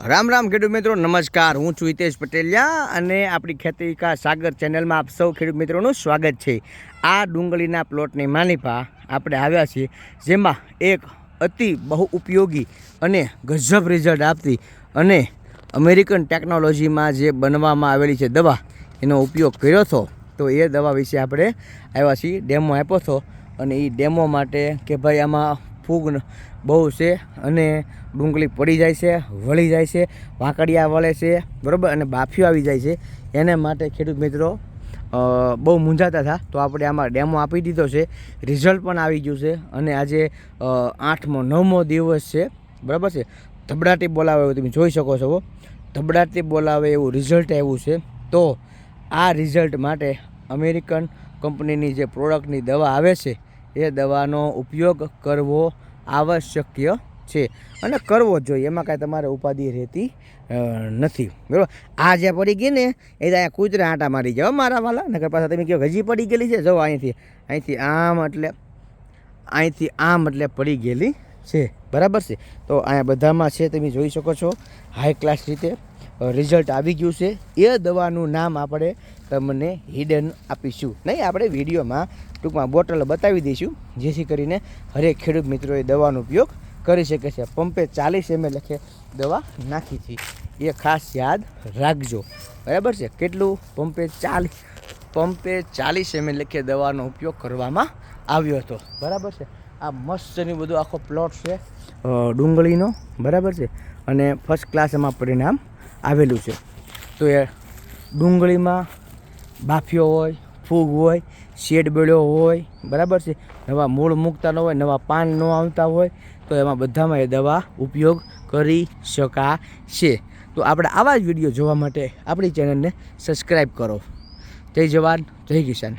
રામ રામ ખેડૂત મિત્રો, નમસ્કાર. હું છું હિતેશ પટેલિયા અને આપણી ખેતી કા સાગર ચેનલમાં આપ સૌ ખેડૂત મિત્રોનું સ્વાગત છે. આ ડુંગળીના પ્લોટની માલિપા આપણે આવ્યા છીએ, જેમાં એક અતિ બહુ ઉપયોગી અને ગજબ રિઝલ્ટ આપતી અને અમેરિકન ટેકનોલોજીમાં જે બનવામાં આવેલી છે દવા, એનો ઉપયોગ કર્યો હતો. તો એ દવા વિશે આપણે આવ્યા છીએ, ડેમો આપ્યો હતો અને એ ડેમો માટે કે ભાઈ આમાં ફૂગ બહુ છે અને ડુંગળી પડી જાય છે, વળી જાય છે, વાંકડિયા વળે છે, બરાબર? અને બાફીઓ આવી જાય છે. એને માટે ખેડૂત મિત્રો બહુ મૂંઝાતા હતા. તો આપણે આમાં ડેમો આપી દીધો છે. રિઝલ્ટ પણ આવી ગયું છે અને આજે આઠમો, નવમો દિવસ છે. બરાબર છે? ધબડાટી બોલાવે એવું તમે જોઈ શકો છો ધબડાટી બોલાવે એવું રિઝલ્ટ આવ્યું છે. તો આ રિઝલ્ટ માટે અમેરિકન કંપનીની જે પ્રોડક્ટની દવા આવે છે એ દવાનો ઉપયોગ કરવો આવશ્યક છે અને કરવો જોઈએ. એમાં કાંઈ તમારે ઉપાધિ રહેતી નથી. બરાબર? આ જ્યાં પડી ગઈ ને, એ અહીંયા કૂતરા આંટા મારી જાઓ મારા વાલા. નગર પાછા તમે કહો હજી પડી ગયેલી છે? જો અહીંથી અહીંથી આમ એટલે, અહીંથી આમ એટલે પડી ગયેલી છે. બરાબર છે? તો અહીંયા બધામાં છે, તમે જોઈ શકો છો હાઈ ક્લાસ રીતે રિઝલ્ટ આવી ગયું છે. એ દવાનું નામ આપણે તમને હિડન આપીશું. નહીં, આપણે વિડીયોમાં ટૂંકમાં બોટલ બતાવી દઈશું. જેથી કરીને હરેક ખેડૂત મિત્રોએ દવાનો ઉપયોગ કરી શકે છે. પંપે ચાલીસ એમએલ લખે દવા નાખી છે. એ ખાસ યાદ રાખજો. બરાબર છે? કેટલું? પંપે ચાલીસ પંપે ચાલીસ એમએલ લખે દવાનો ઉપયોગ કરવામાં આવ્યો હતો. બરાબર છે? આ મસ્તની બધું આખો પ્લોટ છે ડુંગળીનો. બરાબર છે? અને ફર્સ્ટ ક્લાસ એમાં પરિણામ આવેલું છે. તો એ ડુંગળીમાં બાફિયો હોય, ફૂગ હોય, શેડ બેડ્યો હોય, બરાબર છે? નવા મૂળ મૂકતા ન હોય, નવા પાન ન આવતા હોય, તો એમાં બધામાં એ દવા ઉપયોગ કરી શકાશે. તો આપણે આવા જ વીડિયો જોવા માટે આપણી ચેનલને સબસ્ક્રાઈબ કરો. જય જવાન, જય કિસાન.